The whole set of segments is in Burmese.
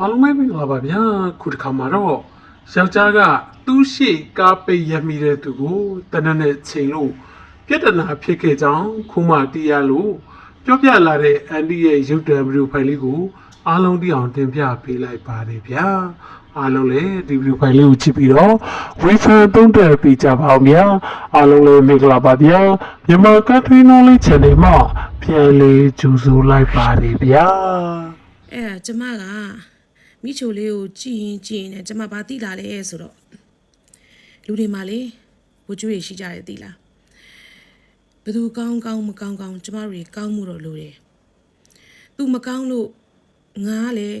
အားလုံးပဲမင်္ဂလာပါဗျာခုတစ်ခါမှာတော့ယောက်ျားကသူ့ရှိကားပိတ်ရမိတဲ့သူကိုတနက်နဲ့ချိန်လို့ပြဿနာဖြစ်ခဲ့ကြောင်းခုမှတည်ရလို့ပြောပြလာတဲ့အန်ဒီရဲ့ရုပ်တံဗီဒီယိုဖိုင်လေးကိုအားလုံးတိအောင်တင်ပြပေးလိုက်ပါတယ်ဗျာအားလုံးလည်းဒီဗီဒီယိုဖိုင်လေးကိုကြည့်ပြီးတော့ဝီဖန်သုံးတယ်ပေးကြပါအောင်ဗျာအားလုံးလည်းမင်္ဂလာပါဗျာမြန်မာကထရီနိုလေး channel မှာပြန်လေးကြိုဆိုလိုက်ပါတယ်ဗျာအဲ့ဒါကျမက မိချိုလေးကိုကြည်ရင်ကြည်ရင်နဲ့ကျမဘာတိလာလဲဆိုတော့လူတွေမှာလေဝကျွေးရှိကြတယ်တိလားဘယ်သူကောင်းကောင်းမကောင်းကောင်းကျမတို့တွေကောင်းမှုတော့လိုတယ်သူမကောင်းလို့ငါကလည်း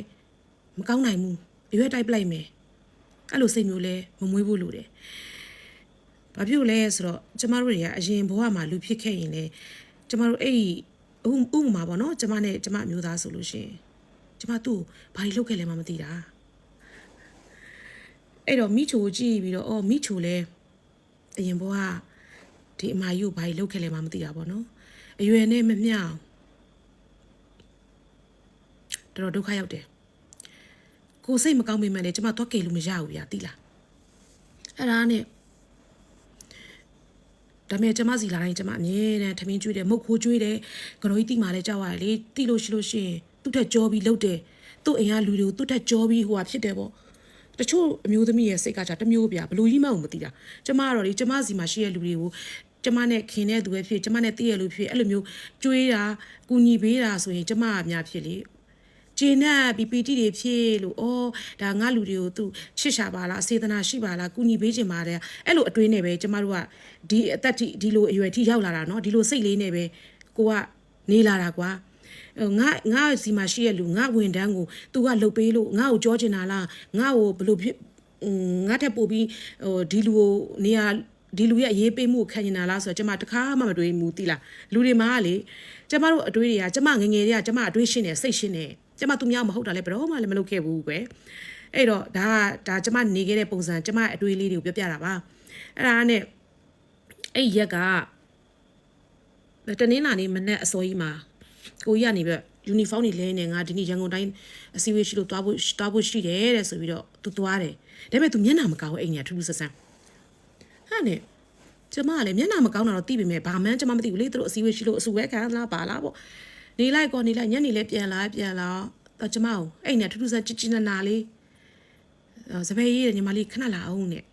မကောင်းနိုင်ဘူးအရွက်တိုက်ပလိုက်မယ်အဲ့လိုစိတ်မျိုးလဲမမွေးဖို့လိုတယ်ဘာဖြစ်လို့လဲဆိုတော့ကျမတို့တွေကအရင်ဘဝမှာလူဖြစ်ခဲ့ရင်လေကျမတို့အဲ့ဒီဥဥပမာပေါ့နော်ကျမနဲ့ကျမအမျိုးသားဆိုလို့ရှိရင် ကျမသူ့ကိုဘာကြီးလုပ်ခဲ့လဲမှမသိတာအဲ့တော့မိချိုကိုကြည့်ပြီးတော့အော်မိချိုလဲအရင်ဘဝဒီအမကြီးကိုဘာကြီးလုပ်ခဲ့လဲမှမသိတာပေါ့နော်အရွယ်နဲ့မမျှအောင်တော်တော်ဒုက္ခရောက်တယ်ကိုယ်စိတ်မကောင်းပေမဲ့လည်းကျမတော့ကေလို့မရဘူးဗျာတိလားအဲ့ဒါနဲ့ဒါပေမဲ့ကျမစီလာတိုင်းကျမအမြဲတမ်းထမင်းကျွေးတယ်မုတ်ခိုးကျွေးတယ်ကတော်ကြီးတိမာလဲကြောက်ရတယ်လေတိလို့ရှိလို့ရှိရင် သူ့ထက်ကြောပြီးလှုပ်တယ်သူ့အိမ်ကလူတွေကိုသူ့ထက်ကြောပြီးဟိုဟာဖြစ်တယ်ပေါ့တချို့အမျိုးသမီးရဲ့စိတ်ကကြတစ်မျိုးပြဘလို့ကြီးမှမသိတာကျမကတော့လေကျမစီမှာရှိတဲ့လူတွေကိုကျမနဲ့ခင်တဲ့သူပဲဖြစ်ကျမနဲ့တည့်ရလူဖြစ်အဲ့လိုမျိုးကျွေးတာကူညီပေးတာဆိုရင်ကျမအများဖြစ်လေ ဂျင်းနဲ့ပီပီတီတွေဖြစ်လို့ဩဒါငါလူတွေကိုသူချစ်ရှာပါလားစေတနာရှိပါလားကုညီပေးခြင်းပါတယ်အဲ့လိုအတွေးနဲ့ပဲကျမတို့ကဒီအသက်ထိဒီလိုအရွယ်ထိရောက်လာတာเนาะဒီလိုစိတ်လေးနဲ့ပဲကိုကနေလာတာကွာဟို ငါငါစီမှာရှိရလူငါဝန်တန်းကို तू ကလှုပ်ပေးလို့ငါ့ကိုကြောချင်တာလားငါ့ကိုဘယ်လိုဖြစ်ဟိုငါထက်ပို့ပြီးဟိုဒီလူကိုနေရာဒီလူရဲ့အရေးပေးမှုကိုခံနေတာလားဆိုတော့ကျမတခါမှမတွေးဘူးတိလားလူတွေမှာကလေကျမတို့အတွေးတွေကကျမငငယ်တွေကကျမအတွေးရှင်းနေစိတ်ရှင်းနေကျမသူများမဟုတ်တာလဲဘယ်တော့မှလည်းမလုပ်ခဲ့ဘူးကွယ်အဲ့တော့ဒါကဒါကျမနေခဲ့တဲ့ပုံစံကျမအတွေးလေးတွေကိုပြောပြတာပါအဲ့ဒါနဲ့အဲ့ရက်ကတနင်္လာနေ့မနေ့အစောကြီးမှာ ကိုကြီးကနေပြီးယူနီဖောင်းတွေလဲနေငါဒီနေ့ရန်ကုန်တိုင်းအစည်းအဝေးရှိလို့တွားဖို့တွားဖို့ရှိတယ်တဲ့ဆိုပြီးတော့သူသွားတယ်ဒါပေမဲ့သူမျက်နှာမကောင်းဘူးအိမ်ညာထူးထူးဆန်းဆန်းဟာနဲ့ကျမကလည်းမျက်နှာမကောင်းတာတော့သိပေမဲ့ဘာမှန်းကျမမသိဘူးလေသူတို့အစည်းအဝေးရှိလို့အဆူဝဲခံလားပါလားပေါ့နေလိုက်ကောနေလိုက်ညနေလဲပြန်လာပြန်လာတော့ကျမကိုအိမ်ညာထူးထူးဆန်းချစ်ချစ်နာနာလေးစပယ်ရေးညီမလေးခဏလာအောင်နဲ့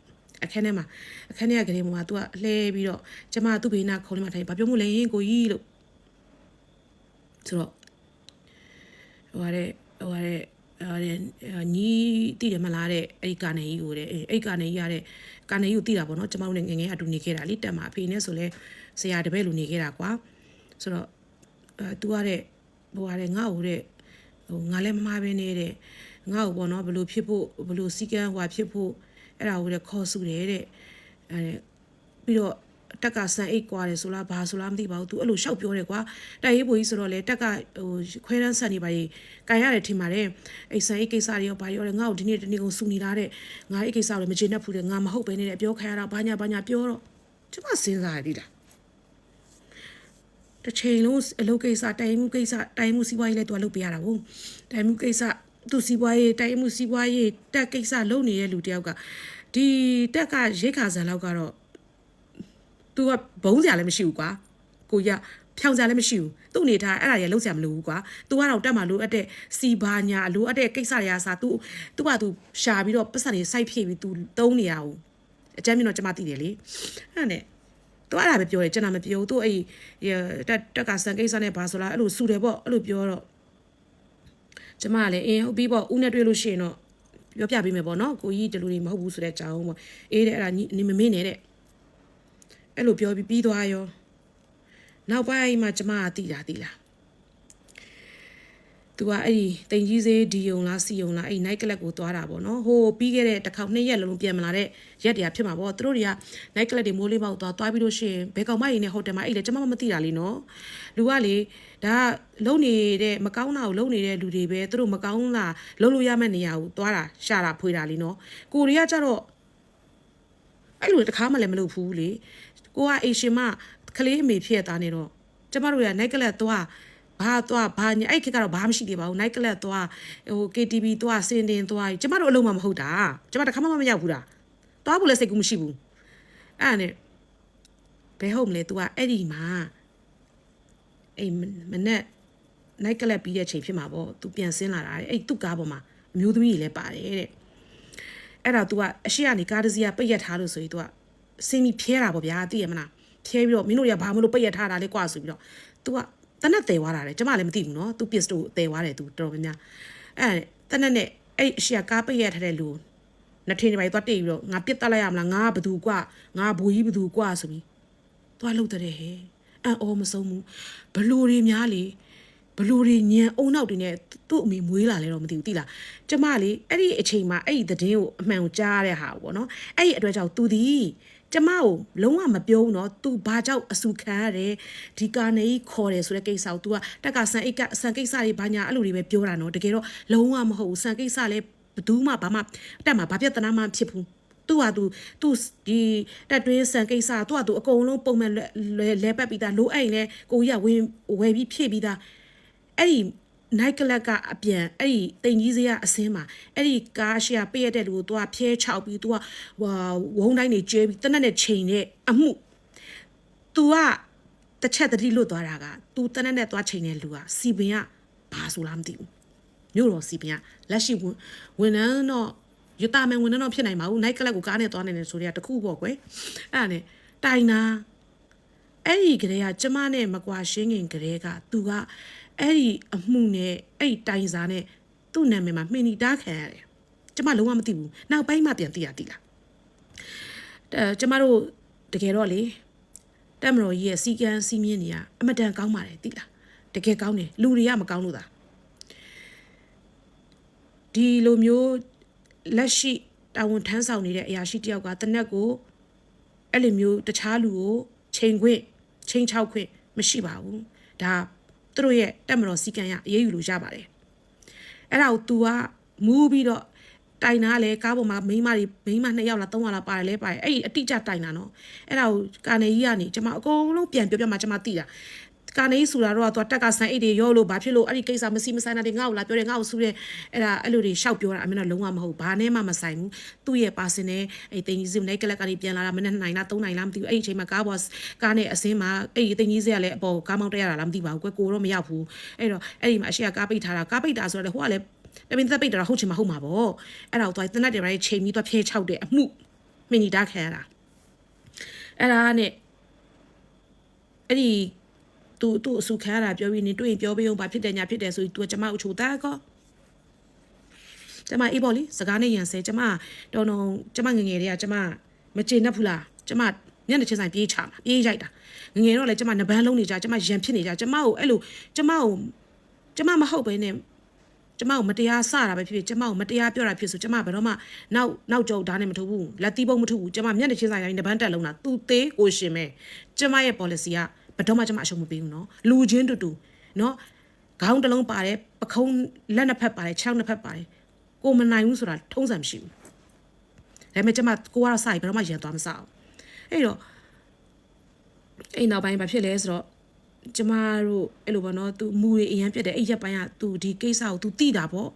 အခန်းထဲမှာအခန်းထဲကကလေးမှာ तू ကလှဲပြီးတော့ကျမသူ့ဘေးနာခုံးလေးမှာထိုင်ဘာပြောမို့လဲကိုကြီးလို့ ဆိုတော့ဟိုရတဲ့ဟိုရတဲ့ဟိုရတဲ့ညီတည်တယ်မလားတဲ့အဲ့ဒီကနေကြီးကိုတဲ့အဲ့ကနေကြီးရတဲ့ကနေကြီးကိုတည်တာပေါ့နော်ကျမတို့လည်းငငယ်အတူနေခဲ့တာလေတက်မှာအဖေနဲ့ဆိုလဲဆရာတပည့်လိုနေခဲ့တာကွာဆိုတော့အဲ तू ရတဲ့ဟိုရတဲ့ငါ့ကိုတဲ့ဟိုငါလည်းမမားပဲနေတဲ့ငါ့ကိုပေါ့နော်ဘလို့ဖြစ်ဖို့ဘလို့စီကန်းဟွာဖြစ်ဖို့အဲ့ဒါကိုတဲ့ခေါ်စုတယ်တဲ့အဲပြီးတော့ တက်ကဆန်အိတ်ကွာတယ်ဆိုလားဘာဆိုလားမသိပါဘူး तू အဲ့လိုရှောက်ပြောတယ်ကွာတိုက်ရေးဘိုကြီးဆိုတော့လေတက်ကဟိုခွဲတန်းဆန်နေပါကြီးကန်ရတယ်ထင်ပါတယ်အဲ့ဆန်အိတ်ကိစ္စတွေရောဘာရောလဲငါ့ကိုဒီနေ့တနေ့ကုန်စူနေတာတဲ့ငါအဲ့ကိစ္စကိုလည်းမကျေနပ်ဘူးတဲ့ငါမဟုတ်ပဲနေတဲ့ပြောခိုင်းရတာဘာညာဘာညာပြောတော့ကျမစဉ်းစားရသေးတာတစ်ချိန်လုံးအလုပ်ကိစ္စတိုင်မှုကိစ္စတိုင်မှုစီးပွားရေးလည်းသူကလုပ်ပြရတာဟုတ်တိုင်မှုကိစ္စသူစီးပွားရေးတိုင်မှုစီးပွားရေးတက်ကိစ္စလုပ်နေတဲ့လူတယောက်ကဒီတက်ကရိတ်ခါစံလောက်ကတော့ तू ကဘုံစရာလည်းမရှိဘူးကွာကိုရဖြောင်စရာလည်းမရှိဘူးသူ့အနေထားအဲ့ဒါကြီးလုံးစရာမလိုဘူးကွာ तू ကတော့တက်မှလိုအပ်တဲ့စီဘာညာလိုအပ်တဲ့ကိစ္စတွေကစား तू तू က तू ရှာပြီးတော့ပတ်စံတွေစိုက်ဖြည့်ပြီး तू သုံးနေရအောင်အကြမ်းမြင်တော့ကျမသိတယ်လေအဲ့နဲ့သူအဲ့ဒါပဲပြောတယ်ကျွန်တော်မပြောဘူးသူအဲ့တက်တက်ကစံကိစ္စနဲ့ဘာဆိုလားအဲ့လိုစူတယ်ပေါ့အဲ့လိုပြောတော့ကျမကလည်းအင်းဟုတ်ပြီပေါ့ဦးနဲ့တွေ့လို့ရှိရင်တော့ပြောပြပေးမယ်ပေါ့နော်ကိုကြီးဒီလိုတွေမဟုတ်ဘူးဆိုတဲ့အကြောင်းပေါ့အေးတဲ့အဲ့ဒါညီမမင်းနေတဲ့ အဲ့လိုပြောပြီးပြီးသွားရောနောက်ပိုင်းမှာကျမကတိတာတိလားသူကအဲ့ဒီတင်ကြီးစေးဒီယုံလားစီယုံလားအဲ့ night club ကိုသွားတာပေါ့နော်ဟိုပြီးခဲ့တဲ့တစ်ခေါက်နှစ်ရက်လုံးပြန်မလာတဲ့ရက်တည်းဖြစ်မှာပေါ့သူတို့တွေက night club တွေမိုးလေးပေါက်သွားသွားပြီးလို့ရှိရင်ဘယ်ကောင်မကြီးနဲ့ဟိုတယ်မှာအဲ့လေကျမမသိတာလीနော်လူကလေဒါလုံနေတဲ့မကောင်းတာကိုလုံနေတဲ့လူတွေပဲသူတို့မကောင်းတာလုံလို့ရမယ့်နေရာကိုသွားတာရှာတာဖွေတာလीနော်ကိုရီးယားကျတော့ အဲ့လိုတခါမှလည်းမလုပ်ဘူးလေကိုကအေရှင်မကလေးအမေဖြစ်တာနေတော့ကျမတို့ရ night club သွားဘဘာသွားဘာညာအဲ့ခေတ်ကတော့ဘာမှမရှိသေးပါဘူး night club သွားဟို KTV သွားစင်တင်သွားကျမတို့အလုံးမမဟုတ်တာကျမတခါမှမရောက်ဘူးတာသွားဖို့လည်းစိတ်ကူးမရှိဘူးအဲ့ဒါနဲ့ဘယ်ဟုတ်မလဲ तू ကအဲ့ဒီမှာအဲ့မနဲ့ night club ပြီးတဲ့ချိန်ဖြစ်မှာပေါ့ तू ပြန်ဆင်းလာတာတဲ့အဲ့သူ့ကားပေါ်မှာအမျိုးသမီးတွေလည်းပါတယ်တဲ့ အဲ့ဒါ तू ကအရှိကနေကားတစ်စီးကပိတ်ရက်ထားလို့ဆိုရင် तू ကစင်းပြီးဖျဲတာပေါ့ဗျာသိရမလားဖျဲပြီးတော့မင်းတို့တွေကဘာမလို့ပိတ်ရက်ထားတာလဲကွာဆိုပြီးတော့ तू ကတနက်တယ်သွားတာတဲ့ကျမလည်းမသိဘူးနော် तू ပစ္စတိုတယ်သွားတယ် तू တော်တော်များများအဲ့တနက်နဲ့အဲ့အရှိကကားပိတ်ရက်ထားတဲ့လူနှစ်ထင်းတွေပါသွားတိတ်ပြီးတော့ငါပြစ်တက်လိုက်ရမလားငါဘသူကွာငါဘူကြီးဘသူကွာဆိုပြီးသွားလှုပ်တဲ့ဟဲ့အံ့ဩမဆုံးဘူးဘလို့တွေများလေ ဘလို့တွေညံအုံနောက်တွေနဲ့သူ့အမေမွေးလာလဲတော့မသိဘူးတိလားကျမလေအဲ့ဒီအချိန်မှာအဲ့ဒီသတင်းကိုအမှန်ကိုကြားရတဲ့ဟာပေါ့နော်အဲ့ဒီအတွက်ကြောင့်သူဒီကျမကိုလုံးဝမပြောဘူးเนาะ तू ဘာကြောင့်အဆူခံရတယ်ဒီကာနေကြီးခေါ်တယ်ဆိုတဲ့ကိစ္စကို तू ကတက်ကဆန်အိတ်ကဆန်ကိစ္စတွေဘာညာအဲ့လိုတွေပဲပြောတာเนาะတကယ်တော့လုံးဝမဟုတ်ဘူးဆန်ကိစ္စလည်းဘယ်သူမှဘာမှတက်မှာဘာပြဿနာမှဖြစ်ဘူးသူ့ဟာသူသူ့ဒီတက်တွင်းဆန်ကိစ္စသူ့ဟာသူအကုန်လုံးပုံမှန်လဲလဲပတ်ပြီးသားလိုအိမ်လဲကိုကြီးကဝင်ဝယ်ပြီးဖြည့်ပြီးသား အဲ့ဒီ night club ကအပြန်အဲ့ဒီတိမ်ကြီးစရာအစင်းမှာအဲ့ဒီကားရှေ့ကပေးရတဲ့လူကိုသူကဖျဲချောက်ပြီးသူကဟိုဝုန်းတိုင်းနေကျဲပြီးတနက်နဲ့ချိန်နဲ့အမှုသူကတစ်ချက်တတိလွတ်သွားတာကသူတနက်နဲ့သွားချိန်တဲ့လူကစီပင်ကဘာဆိုလားမသိဘူးမြို့တော်စီပင်ကလက်ရှိဝန်ထမ်းတော့ယူတာမန်ဝန်ထမ်းတော့ဖြစ်နိုင်ပါဘူး night club ကိုကားနဲ့သွားနေတယ်ဆိုတဲ့တခုပေါ့ကွယ်အဲ့ဒါနဲ့တိုင်နာအဲ့ဒီကလေးကကျမနဲ့မကွာရှင်းခင်ကလေးကသူက အဲ့ဒီအမှုနဲ့အဲ့ဒီတိုင်စာနဲ့သူ့နာမည်မှာမှင်နီတားခံရတယ်ကျမလုံးဝမသိဘူးနောက်ပိုင်းမှပြန်သိရသိလားအဲကျမတို့တကယ်တော့လေတက်မတော်ကြီးရဲ့စီကံစီမင်းတွေကအမတန်ကောင်းပါတယ်သိလားတကယ်ကောင်းတယ်လူတွေကမကောင်းလို့သာဒီလိုမျိုးလက်ရှိတာဝန်ထမ်းဆောင်နေတဲ့အရာရှိတယောက်ကတနက်ကိုအဲ့လိုမျိုးတခြားလူကိုချိန်ခွင့်ချိန်ချောက်ခွင့်မရှိပါဘူးဒါ သူတို့ရဲ့တက်မတော်စီကံရအေးအေးယူလို့ရပါတယ်အဲ့ဒါကို तू ကမူးပြီးတော့တိုင်တာလဲကားပေါ်မှာမိန်းမတွေမိန်းမနှစ်ယောက်လားသုံးယောက်လားပါတယ်လဲပါတယ်အဲ့ဒီအတိအကျတိုင်တာနော်အဲ့ဒါကိုကာနေကြီးကနေကျွန်မအကုန်လုံးပြန်ပြောပြမှကျွန်မသိတာ ကာနေကြီးဆိုတာတော့သူတက်ကဆန်အိတ်တွေရောလို့ဘာဖြစ်လို့အဲ့ဒီကိစ္စမစီမဆိုင်တာတွေငါ့ကိုလာပြောတယ်ငါ့ကိုဆူတယ်အဲ့ဒါအဲ့လိုတွေရှောက်ပြောတာအမေတော့လုံးဝမဟုတ်ဘာနဲ့မှမဆိုင်ဘူးသူ့ရဲ့ပါစင်နဲ့အဲ့တင်ကြီးစင်နဲ့ကလက်ကလေးပြန်လာတာမနေ့နိုင်လား3နိုင်လားမသိဘူးအဲ့ဒီအချိန်မှာကားပေါ်ကားနဲ့အစင်းမှာအဲ့ဒီတင်ကြီးစင်ကလည်းအပေါ်ကားမောင်းတက်ရတာလားမသိပါဘူးကွယ်ကိုတော့မရောက်ဘူးအဲ့တော့အဲ့ဒီမှာအရှိကကားပိတ်ထားတာကားပိတ်တာဆိုတော့ဟိုကလည်းတမင်သက်ပိတ်တာဟုတ်ချင်မဟုတ်မှာပေါ့အဲ့ဒါကိုသွားတနတ်တွေပိုင်းချိန်ပြီးသွားဖျဲချောက်တဲ့အမှုမင်းနီတာခံရတာအဲ့ဒါနဲ့အဲ့ဒီ သူသူ့အဆူခံရတာပြောပြီးနေတွေ့ရင်ပြောပေးအောင်ဘာဖြစ်တယ်ညာဖြစ်တယ်ဆိုပြီး तू ကကျမအချိုတာကောကျမအေးပေါ့လေစကားနဲ့ရန်ဆဲကျမတော်တော်ကျမငငယ်တွေကကျမမကျေနပ်ဘူးလားကျမမျက်နှာချင်းဆိုင်ပြေးချမှာပြေးရိုက်တာငငယ်တော့လေကျမနဘန်းလုံးနေကြကျမရန်ဖြစ်နေကြကျမကိုအဲ့လိုကျမကိုကျမမဟုတ်ပဲနဲ့ကျမကိုမတရားစတာပဲဖြစ်ဖြစ်ကျမကိုမတရားပြောတာဖြစ်ဆိုကျမဘယ်တော့မှနောက်နောက်ကြောဓာတ်နဲ့မထုတ်ဘူးလက်သီးပုံမထုတ်ဘူးကျမမျက်နှာချင်းဆိုင်တိုင်းနဘန်းတက်လုံးတာသူသေးကိုရှင်ပဲကျမရဲ့ policy ကဘယ် တော့မှကျွန်မအရှုံးမပေးဘူးနော်လူချင်းတူတူနော်ခေါင်းတစ်လုံးပါတယ်ပခုံးလက်နှစ်ဖက်ပါတယ်ခြေထောက်နှစ်ဖက်ပါတယ်ကိုမနိုင်ဘူးဆိုတာထုံးစံမရှိဘူးဒါပေမဲ့ကျွန်မကိုကတော့စာရီဘယ်တော့မှရန်သွားမစအောင်အဲ့တော့အဲ့နောက်ပိုင်းဘာဖြစ်လဲဆိုတော့ကျမတို့အဲ့လိုပေါ့နော် तू မူတွေအရန်ပြက်တယ်အဲ့ရက်ပိုင်းက तू ဒီကိစ္စကို तू တိတာပေါ့